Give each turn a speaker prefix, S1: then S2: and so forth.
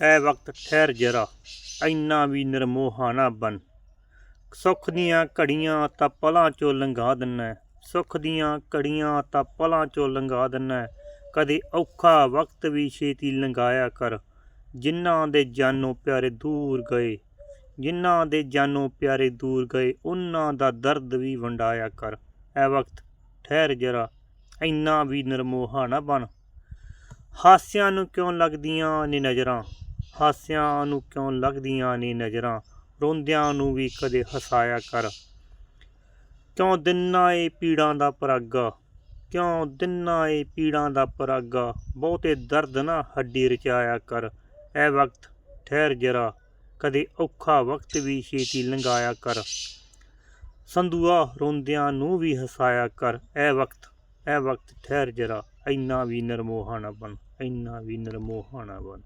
S1: ਐ ਵਕਤ ਠਹਿਰ ਜਰਾ ਇੰਨਾ ਵੀ ਨਿਰਮੋਹਾ ਨਾ ਬਨ ਸੁੱਖ ਦੀਆਂ ਘੜੀਆਂ ਤਾਂ ਪਲਾਂ ਚੋਂ ਲੰਘਾ ਦਿੰਨਾ ਸੁੱਖ ਦੀਆਂ ਘੜੀਆਂ ਤਾਂ ਪਲਾਂ ਚੋਂ ਲੰਘਾ ਦਿੰਨਾ ਕਦੇ ਔਖਾ ਵਕਤ ਵੀ ਛੇਤੀ ਲੰਘਾਇਆ ਕਰ ਜਿਨ੍ਹਾਂ ਦੇ ਜਾਨੋਂ ਪਿਆਰੇ ਦੂਰ ਗਏ ਜਿਨ੍ਹਾਂ ਦੇ ਜਾਨੋਂ ਪਿਆਰੇ ਦੂਰ ਗਏ ਉਹਨਾਂ ਦਾ ਦਰਦ ਵੀ ਵੰਡਾਇਆ ਕਰ ਐ ਵਕਤ ਠਹਿਰ ਜਰਾ ਇੰਨਾ ਵੀ ਨਿਰਮੋਹਾ ਨਾ ਬਣ ਹਾਸਿਆਂ ਨੂੰ ਕਿਉਂ ਲੱਗਦੀਆਂ ਨੇ ਨਜ਼ਰਾਂ ਹਾਸਿਆਂ ਨੂੰ ਕਿਉਂ ਲੱਗਦੀਆਂ ਨੇ ਨਜ਼ਰਾਂ, ਰੋਂਦਿਆਂ ਨੂੰ ਵੀ ਕਦੇ ਹਸਾਇਆ ਕਰ। ਕਿਉਂ ਦਿਨਾਂ ਏ ਪੀੜਾਂ ਦਾ ਪਰਾਗਾ? ਕਿਉਂ ਦਿਨਾਂ ਏ ਪੀੜਾਂ ਦਾ ਪਰਾਗਾ? ਬਹੁਤੇ ਦਰਦ ਨਾ ਹੱਡੀ ਰਚਾਇਆ ਕਰ। ਐ ਵਕਤ ਠਹਿਰ ਜਰਾ, ਕਦੇ ਔਖਾ ਵਕਤ ਵੀ ਛੇਤੀ ਲੰਘਾਇਆ ਕਰ। ਸੰਧੂਆ ਰੋਂਦਿਆਂ ਨੂੰ ਵੀ ਹਸਾਇਆ ਕਰ। ਐ ਵਕਤ ਐ ਵਕਤ ਠਹਿਰ ਜਰਾ, ਇੰਨਾ ਵੀ ਨਿਰਮੋਹਾ ਨਾ ਬਣ, ਇੰਨਾ ਵੀ ਨਿਰਮੋਹਾ ਨਾ ਬਣ।